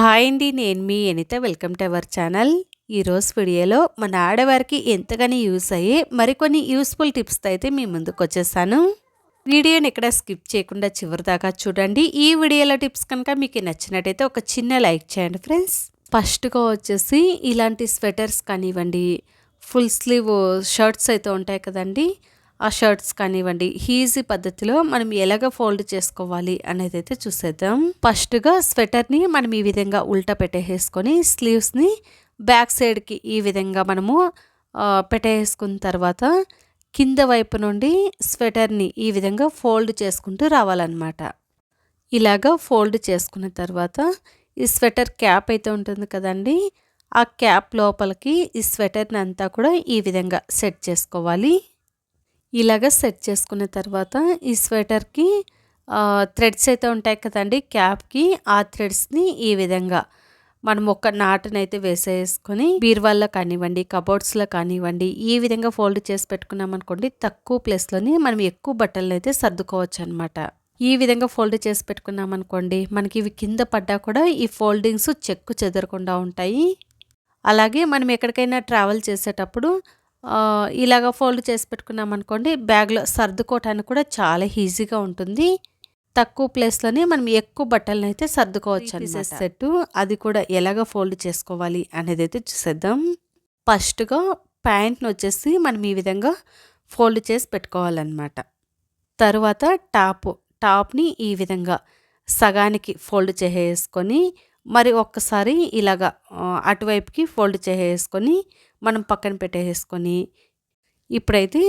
Hi అండి నేను మీ Anitha welcome to our channel. ఈరోజు వీడియోలో మన ఆడవారికి ఎంతగానో యూస్ అయ్యే మరికొన్ని యూస్ఫుల్ టిప్స్తో అయితే మీ ముందుకు వచ్చేసాను. వీడియోని ఇక్కడ స్కిప్ చేయకుండా చివరి దాకా చూడండి. ఈ వీడియోలో టిప్స్ కనుక మీకు నచ్చినట్టయితే ఒక చిన్న లైక్ చేయండి ఫ్రెండ్స్. ఫస్ట్గా వచ్చేసి ఇలాంటి స్వెటర్స్ కానివ్వండి ఫుల్ స్లీవ్ షర్ట్స్ అయితే ఉంటాయి కదండి. ఆ షర్ట్స్ కానివ్వండి ఈజీ పద్ధతిలో మనం ఎలాగ ఫోల్డ్ చేసుకోవాలి అనేది అయితే చూసేద్దాం. ఫస్ట్గా స్వెటర్ని మనం ఈ విధంగా ఉల్టా పెట్టేసుకొని స్లీవ్స్ని బ్యాక్ సైడ్కి ఈ విధంగా మనము పెట్టేసుకున్న తర్వాత కింద వైపు నుండి స్వెటర్ని ఈ విధంగా ఫోల్డ్ చేసుకుంటూ రావాలన్నమాట. ఇలాగా ఫోల్డ్ చేసుకున్న తర్వాత ఈ స్వెటర్ క్యాప్ అయితే ఉంటుంది కదండి ఆ క్యాప్ లోపలికి ఈ స్వెటర్ని అంతా కూడా ఈ విధంగా సెట్ చేసుకోవాలి. ఇలాగ సెట్ చేసుకున్న తర్వాత ఈ స్వెటర్కి థ్రెడ్స్ అయితే ఉంటాయి కదండి క్యాప్కి ఆ థ్రెడ్స్ని ఈ విధంగా మనం ఒక నాటునైతే వేసేసుకొని బీర్వాల్లో కానివ్వండి కబోర్డ్స్లో కానివ్వండి ఈ విధంగా ఫోల్డ్ చేసి పెట్టుకున్నాం అనుకోండి తక్కువ ప్లేస్లోనే మనం ఎక్కువ బట్టలను అయితే సర్దుకోవచ్చు అనమాట ఈ విధంగా ఫోల్డ్ చేసి పెట్టుకున్నాం అనుకోండి మనకి ఇవి కింద పడ్డా కూడా ఈ ఫోల్డింగ్స్ చెక్కు చెదరకుండా ఉంటాయి. అలాగే మనం ఎక్కడికైనా ట్రావెల్ చేసేటప్పుడు ఇలాగ ఫోల్డ్ చేసి పెట్టుకున్నాం అనుకోండి బ్యాగ్లో సర్దుకోవటానికి కూడా చాలా ఈజీగా ఉంటుంది. తక్కువ ప్లేస్లోనే మనం ఎక్కువ బట్టలను అయితే సర్దుకోవచ్చు అనమాట సెట్ అది కూడా ఎలాగ ఫోల్డ్ చేసుకోవాలి అనేది అయితే చూసేద్దాం. ఫస్ట్గా ప్యాంట్ని వచ్చేసి మనం ఈ విధంగా ఫోల్డ్ చేసి పెట్టుకోవాలన్నమాట. తర్వాత టాప్ టాప్ని ఈ విధంగా సగానికి ఫోల్డ్ చేసేసుకొని మరి ఒక్కసారి ఇలాగా అటువైపుకి ఫోల్డ్ చేసేసుకొని మనం పక్కన పెట్టేసుకొని ఇప్పుడైతే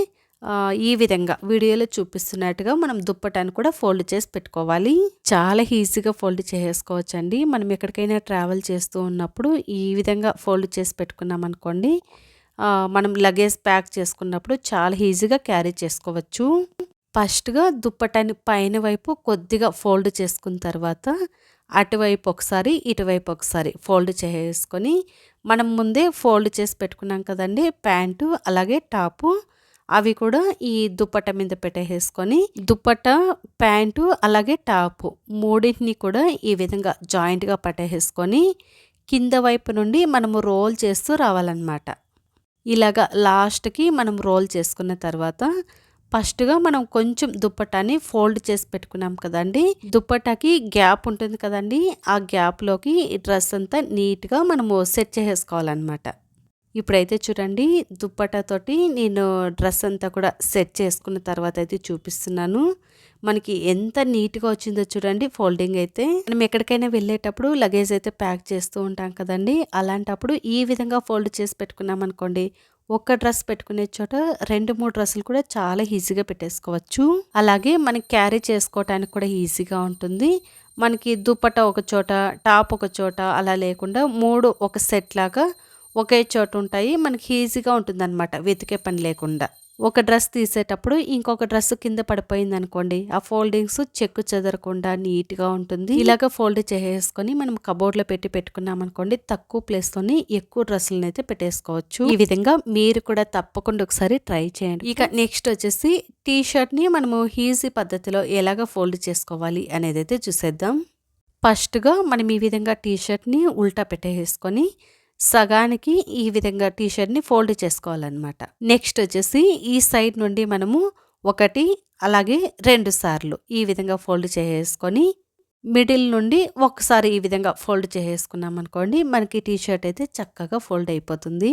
ఈ విధంగా వీడియోలో చూపిస్తున్నట్టుగా మనం దుప్పటాన్ని కూడా ఫోల్డ్ చేసి పెట్టుకోవాలి. చాలా ఈజీగా ఫోల్డ్ చేసుకోవచ్చు అండి మనం ఎక్కడికైనా ట్రావెల్ చేస్తూ ఉన్నప్పుడు ఈ విధంగా ఫోల్డ్ చేసి పెట్టుకున్నాం అనుకోండి మనం లగేజ్ ప్యాక్ చేసుకున్నప్పుడు చాలా ఈజీగా క్యారీ చేసుకోవచ్చు. ఫస్ట్గా దుప్పటాన్ని పైన వైపు కొద్దిగా ఫోల్డ్ చేసుకున్న తర్వాత అటువైపు ఒకసారి ఇటువైపు ఒకసారి ఫోల్డ్ చేసుకొని మనం ముందే ఫోల్డ్ చేసి పెట్టుకున్నాం కదండి ప్యాంటు అలాగే టాపు. అవి కూడా ఈ దుప్పట మీద పెట్టేసుకొని దుప్పట ప్యాంటు అలాగే టాపు మూడింటిని కూడా ఈ విధంగా జాయింట్గా పట్టేసుకొని కింద వైపు నుండి మనము రోల్ చేస్తూ రావాలన్నమాట. ఇలాగా లాస్ట్కి మనం రోల్ చేసుకున్న తర్వాత ఫస్ట్గా మనం కొంచెం దుప్పటాని ఫోల్డ్ చేసి పెట్టుకున్నాం కదండి. దుప్పటాకి గ్యాప్ ఉంటుంది కదండి. ఆ గ్యాప్లోకి ఈ డ్రెస్ అంతా నీట్గా మనము సెట్ చేసేసుకోవాలన్నమాట. ఇప్పుడైతే చూడండి దుప్పటాతోటి నేను డ్రెస్ అంతా కూడా సెట్ చేసుకున్న తర్వాత అయితే చూపిస్తున్నాను. మనకి ఎంత నీట్గా వచ్చిందో చూడండి ఫోల్డింగ్ అయితే. మనం ఎక్కడికైనా వెళ్ళేటప్పుడు లగేజ్ అయితే ప్యాక్ చేస్తూ ఉంటాం కదండి. అలాంటప్పుడు ఈ విధంగా ఫోల్డ్ చేసి పెట్టుకున్నాం అనుకోండి ఒక్క డ్రెస్ పెట్టుకునే చోట రెండు మూడు డ్రెస్సులు కూడా చాలా ఈజీగా పెట్టేసుకోవచ్చు. అలాగే మనకి క్యారీ చేసుకోవటానికి కూడా ఈజీగా ఉంటుంది. మనకి దుప్పట ఒక చోట టాప్ ఒక చోట అలా లేకుండా మూడు ఒక సెట్ లాగా ఒకే చోట ఉంటాయి. మనకి ఈజీగా ఉంటుంది అనమాట వెతికే పని లేకుండా. ఒక డ్రెస్ తీసేటప్పుడు ఇంకొక డ్రెస్ కింద పడిపోయింది అనుకోండి ఆ ఫోల్డింగ్స్ చెక్కు చెదరకుండా నీట్గా ఉంటుంది. ఇలాగ ఫోల్డ్ చేసేసుకొని మనం కబోర్డ్లో పెట్టి పెట్టుకున్నాం అనుకోండి తక్కువ ప్లేస్తోని ఎక్కువ డ్రెస్సులను అయితే పెట్టేసుకోవచ్చు. ఈ విధంగా మీరు కూడా తప్పకుండా ఒకసారి ట్రై చేయండి. ఇక నెక్స్ట్ వచ్చేసి టీ షర్ట్ని మనము ఈజీ పద్ధతిలో ఎలాగ ఫోల్డ్ చేసుకోవాలి అనేది అయితే చూసేద్దాం. ఫస్ట్గా మనం ఈ విధంగా టీ షర్ట్ని ఉల్టా పెట్టేసుకొని సగానికి ఈ విధంగా టీషర్ట్ని ఫోల్డ్ చేసుకోవాలన్నమాట. నెక్స్ట్ వచ్చేసి ఈ సైడ్ నుండి మనము ఒకటి అలాగే రెండు సార్లు ఈ విధంగా ఫోల్డ్ చేసుకొని మిడిల్ నుండి ఒకసారి ఈ విధంగా ఫోల్డ్ చేసేసుకున్నాం అనుకోండి మనకి టీషర్ట్ అయితే చక్కగా ఫోల్డ్ అయిపోతుంది.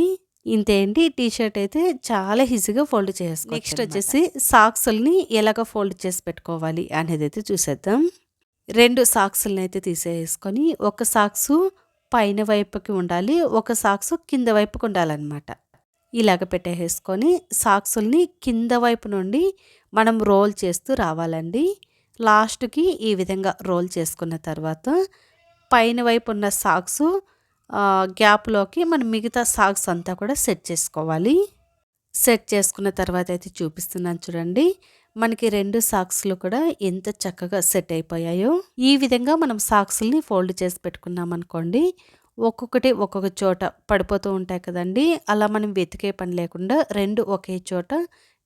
ఇంతేంటి టీషర్ట్ అయితే చాలా ఈజీగా ఫోల్డ్ చేసుకో నెక్స్ట్ వచ్చేసి సాక్స్ని ఎలాగ ఫోల్డ్ చేసి పెట్టుకోవాలి అనేది అయితే చూసేద్దాం. రెండు సాక్స్ని అయితే తీసేసుకొని ఒక సాక్సు పైన వైపుకి ఉండాలి ఒక సాక్స్ కింద వైపుకి ఉండాలన్నమాట. ఇలాగ పెట్టేసుకొని సాక్సుల్ని కింద వైపు నుండి మనం రోల్ చేస్తూ రావాలండి. లాస్ట్కి ఈ విధంగా రోల్ చేసుకున్న తర్వాత పైన వైపు ఉన్న సాక్స్ గ్యాప్లోకి మనం మిగతా సాక్స్ అంతా కూడా సెట్ చేసుకోవాలి. సెట్ చేసుకున్న తర్వాత అయితే చూపిస్తున్నాను చూడండి. మనకి రెండు సాక్స్లు కూడా ఎంత చక్కగా సెట్ అయిపోయాయో. ఈ విధంగా మనం సాక్స్ని ఫోల్డ్ చేసి పెట్టుకున్నాం అనుకోండి. ఒక్కొక్కటి ఒక్కొక్క చోట పడిపోతూ ఉంటాయి కదండి. అలా మనం వెతికే పని లేకుండా రెండు ఒకే చోట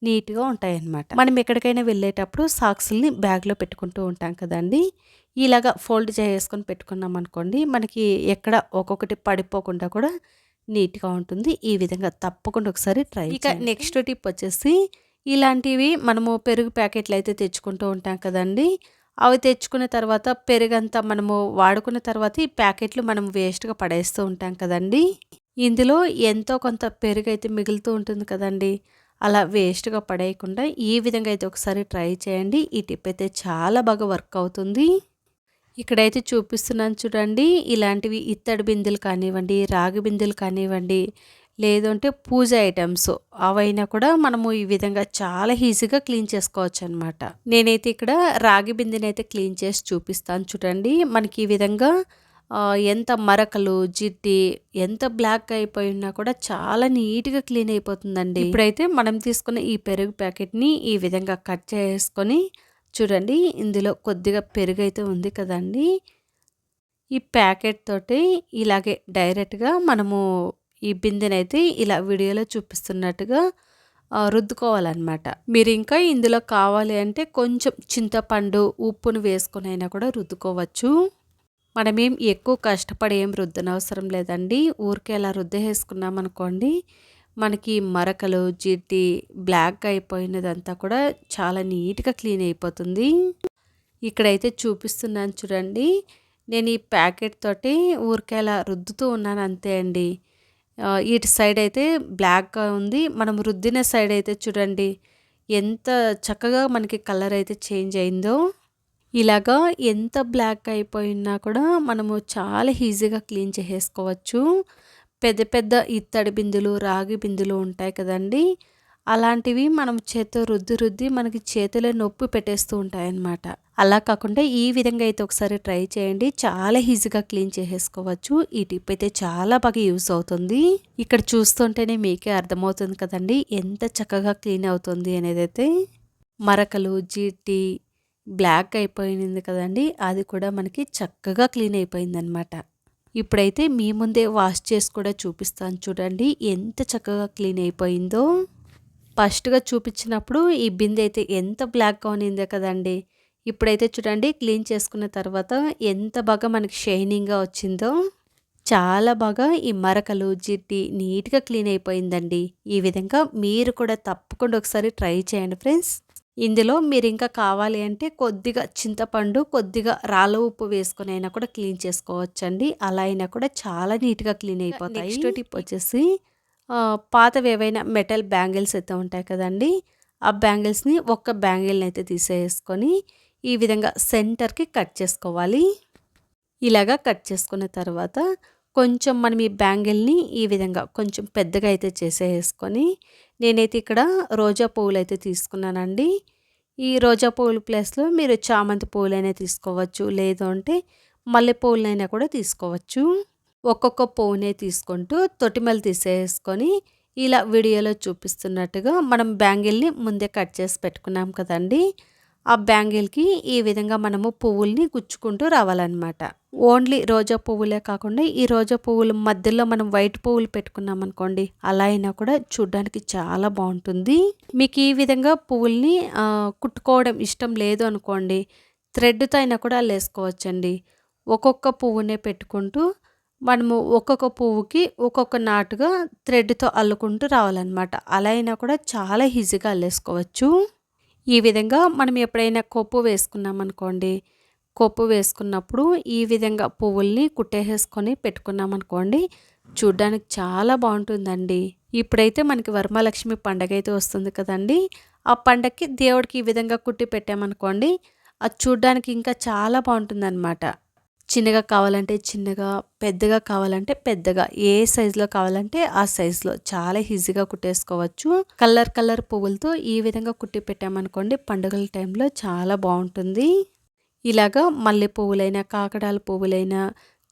నీట్గా ఉంటాయి అన్నమాట మనం ఎక్కడికైనా వెళ్ళేటప్పుడు సాక్స్ని బ్యాగ్లో పెట్టుకుంటూ ఉంటాం కదండి. ఇలాగ ఫోల్డ్ చేసుకొని పెట్టుకున్నాం అనుకోండి మనకి ఎక్కడ ఒక్కొక్కటి పడిపోకుండా కూడా నీట్గా ఉంటుంది. ఈ విధంగా తప్పకుండా ఒకసారి ట్రై ఇక నెక్స్ట్ టిప్ వచ్చేసి ఇలాంటివి మనము పెరుగు ప్యాకెట్లు అయితే తెచ్చుకుంటూ ఉంటాం కదండి. అవి తెచ్చుకున్న తర్వాత పెరుగంతా మనము వాడుకున్న తర్వాత ఈ ప్యాకెట్లు మనం వేస్ట్గా పడేస్తూ ఉంటాం కదండి. ఇందులో ఎంతో కొంత పెరుగు అయితే మిగులుతూ ఉంటుంది కదండి. అలా వేస్ట్గా పడేయకుండా ఈ విధంగా అయితే ఒకసారి ట్రై చేయండి. ఈ టిప్ అయితే చాలా బాగా వర్క్ అవుతుంది. ఇక్కడైతే చూపిస్తున్నాను చూడండి. ఇలాంటివి ఇత్తడి బిందెలు కానివ్వండి రాగి బిందెలు కానివ్వండి లేదంటే పూజ ఐటమ్స్ అవైనా కూడా మనము ఈ విధంగా చాలా ఈజీగా క్లీన్ చేసుకోవచ్చు అనమాట నేనైతే ఇక్కడ రాగి బిందెని అయితే క్లీన్ చేసి చూపిస్తాను చూడండి. మనకి ఈ విధంగా ఎంత మరకలు జిడ్డి ఎంత బ్లాక్ అయిపోయినా కూడా చాలా నీట్గా క్లీన్ అయిపోతుందండి. ఇప్పుడైతే మనం తీసుకున్న ఈ పెరుగు ప్యాకెట్ని ఈ విధంగా కట్ చేసుకొని చూడండి. ఇందులో కొద్దిగా పెరుగు అయితే ఉంది కదండి. ఈ ప్యాకెట్ తోటి ఇలాగే డైరెక్ట్గా మనము ఈ బిందెనైతే ఇలా వీడియోలో చూపిస్తున్నట్టుగా రుద్దుకోవాలన్నమాట. మీరు ఇంకా ఇందులో కావాలి అంటే కొంచెం చింతపండు ఉప్పును వేసుకొని అయినా కూడా రుద్దుకోవచ్చు. మనమేం ఎక్కువ కష్టపడి ఏం రుద్దనవసరం లేదండి. ఊరికే అలా రుద్దేసుకున్నాం అనుకోండి మనకి మరకలు జిడ్డి బ్లాక్ అయిపోయినదంతా కూడా చాలా నీట్గా క్లీన్ అయిపోతుంది. ఇక్కడైతే చూపిస్తున్నాను చూడండి నేను ఈ ప్యాకెట్ తోటి ఊరికే అలా రుద్దుతూ ఉన్నాను అంతే అండి. ఇటు సైడ్ అయితే బ్లాక్గా ఉంది. మనం రుద్దిన సైడ్ అయితే చూడండి ఎంత చక్కగా మనకి కలర్ అయితే చేంజ్ అయిందో. ఇలాగా ఎంత బ్లాక్ అయిపోయినా కూడా మనము చాలా ఈజీగా క్లీన్ చేసేసుకోవచ్చు. పెద్ద పెద్ద ఇత్తడి బిందులు రాగి బిందులు ఉంటాయి కదండి. అలాంటివి మనం చేతితో రుద్ది రుద్ది మనకి చేతిలో నొప్పి పెట్టేస్తూ ఉంటాయన్నమాట. అలా కాకుండా ఈ విధంగా అయితే ఒకసారి ట్రై చేయండి. చాలా ఈజీగా క్లీన్ చేసేసుకోవచ్చు. ఈ టిప్ అయితే చాలా బాగా యూస్ అవుతుంది. ఇక్కడ చూస్తుంటేనే మీకే అర్థమవుతుంది కదండి. ఎంత చక్కగా క్లీన్ అవుతుంది అనేది అయితే. మరకలు జీటి బ్లాక్ అయిపోయింది కదండి. అది కూడా మనకి చక్కగా క్లీన్ అయిపోయిందనమాట ఇప్పుడైతే మీ ముందే వాష్ చేసి కూడా చూపిస్తాను చూడండి. ఎంత చక్కగా క్లీన్ అయిపోయిందో. ఫస్ట్గా చూపించినప్పుడు ఈ బిందె అయితే ఎంత బ్లాక్గా ఉన్నిందో కదండి. ఇప్పుడైతే చూడండి క్లీన్ చేసుకున్న తర్వాత ఎంత బాగా మనకి షైనింగ్గా వచ్చిందో. చాలా బాగా ఈ మరకలు జిడ్డి నీట్గా క్లీన్ అయిపోయిందండి. ఈ విధంగా మీరు కూడా తప్పకుండా ఒకసారి ట్రై చేయండి ఫ్రెండ్స్. ఇందులో మీరు ఇంకా కావాలి అంటే కొద్దిగా చింతపండు కొద్దిగా రాళ్ళ ఉప్పు వేసుకొని అయినా కూడా క్లీన్ చేసుకోవచ్చండి. అలా అయినా కూడా చాలా నీట్గా క్లీన్ అయిపోతాయి. నెక్స్ట్ టిప్ వచ్చేసి పాతవి ఏవైనా మెటల్ బ్యాంగిల్స్ అయితే ఉంటాయి కదండి ఆ బ్యాంగిల్స్ని ఒక్క బ్యాంగిల్ని అయితే తీసేసుకొని ఈ విధంగా సెంటర్కి కట్ చేసుకోవాలి. ఇలాగా కట్ చేసుకున్న తర్వాత కొంచెం మనం ఈ బ్యాంగిల్ని ఈ విధంగా కొంచెం పెద్దగా అయితే చేసేసుకొని నేనైతే ఇక్కడ రోజా పువ్వులు అయితే తీసుకున్నానండి. ఈ రోజా పువ్వుల ప్లేస్లో మీరు చామంతి పువ్వులైనా తీసుకోవచ్చు లేదు అంటే మల్లె పువ్వులైనా కూడా తీసుకోవచ్చు. ఒక్కొక్క పువ్వునే తీసుకుంటూ తొటిమలు తీసేసుకొని ఇలా వీడియోలో చూపిస్తున్నట్టుగా మనం బ్యాంగిల్ని ముందే కట్ చేసి పెట్టుకున్నాం కదండి. ఆ బ్యాంగిల్కి ఈ విధంగా మనము పువ్వుల్ని గుచ్చుకుంటూ రావాలన్నమాట. ఓన్లీ రోజా పువ్వులే కాకుండా ఈ రోజా పువ్వుల మధ్యలో మనం వైట్ పువ్వులు పెట్టుకున్నాం అనుకోండి అలా అయినా కూడా చూడడానికి చాలా బాగుంటుంది. మీకు ఈ విధంగా పువ్వుల్ని కుట్టుకోవడం ఇష్టం లేదు అనుకోండి థ్రెడ్తో అయినా కూడా వేసుకోవచ్చండి ఒక్కొక్క పువ్వునే పెట్టుకుంటూ మనము ఒక్కొక్క పువ్వుకి ఒక్కొక్క నాటుగా థ్రెడ్తో అల్లుకుంటూ రావాలన్నమాట. అలా అయినా కూడా చాలా ఈజీగా అల్లేసుకోవచ్చు. ఈ విధంగా మనం ఎప్పుడైనా కొప్పు వేసుకున్నామనుకోండి కొప్పు వేసుకున్నప్పుడు ఈ విధంగా పువ్వుల్ని కుట్టేసేసుకొని పెట్టుకున్నాం అనుకోండి చూడ్డానికి చాలా బాగుంటుందండి. ఇప్పుడైతే మనకి వరమలక్ష్మి పండగ అయితే వస్తుంది కదండి. ఆ పండగకి దేవుడికి ఈ విధంగా కుట్టి పెట్టామనుకోండి అది చూడ్డానికి ఇంకా చాలా బాగుంటుందన్నమాట. చిన్నగా కావాలంటే చిన్నగా పెద్దగా కావాలంటే పెద్దగా ఏ సైజులో కావాలంటే ఆ సైజులో. చాలా ఈజీగా కుట్టేసుకోవచ్చు. కలర్ కలర్ పువ్వులతో ఈ విధంగా కుట్టి పెట్టామనుకోండి పండుగల టైంలో చాలా బాగుంటుంది. ఇలాగా మల్లె పువ్వులైనా కాకడాల పువ్వులైనా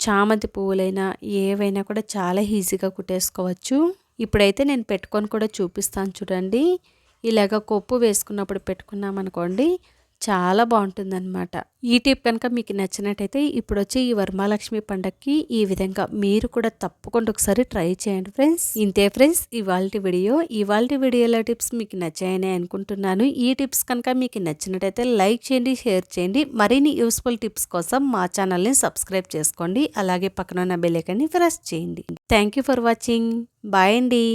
చామంతి పువ్వులైనా ఏవైనా కూడా చాలా ఈజీగా కుట్టేసుకోవచ్చు. ఇప్పుడైతే నేను పెట్టుకొని కూడా చూపిస్తాను చూడండి. ఇలాగ కొప్పు వేసుకున్నప్పుడు పెట్టుకున్నామనుకోండి చాలా బాగుంటుందన్నమాట. ఈ టిప్ కనుక మీకు నచ్చినట్టయితే ఇప్పుడు వచ్చే ఈ వర్మాలక్ష్మి పండగకి ఈ విధంగా మీరు కూడా తప్పకుండా ఒకసారి ట్రై చేయండి ఫ్రెండ్స్. ఇంతే ఫ్రెండ్స్ ఇవాళ వీడియో ఇవాళ వీడియోలో టిప్స్ మీకు నచ్చాయని అనుకుంటున్నాను. ఈ టిప్స్ కనుక మీకు నచ్చినట్టయితే లైక్ చేయండి షేర్ చేయండి. మరిన్ని యూస్ఫుల్ టిప్స్ కోసం మా ఛానల్ని సబ్స్క్రైబ్ చేసుకోండి. అలాగే పక్కన ఉన్న బెల్ ప్రెస్ చేయండి. Thank you for watching. Bye అండి.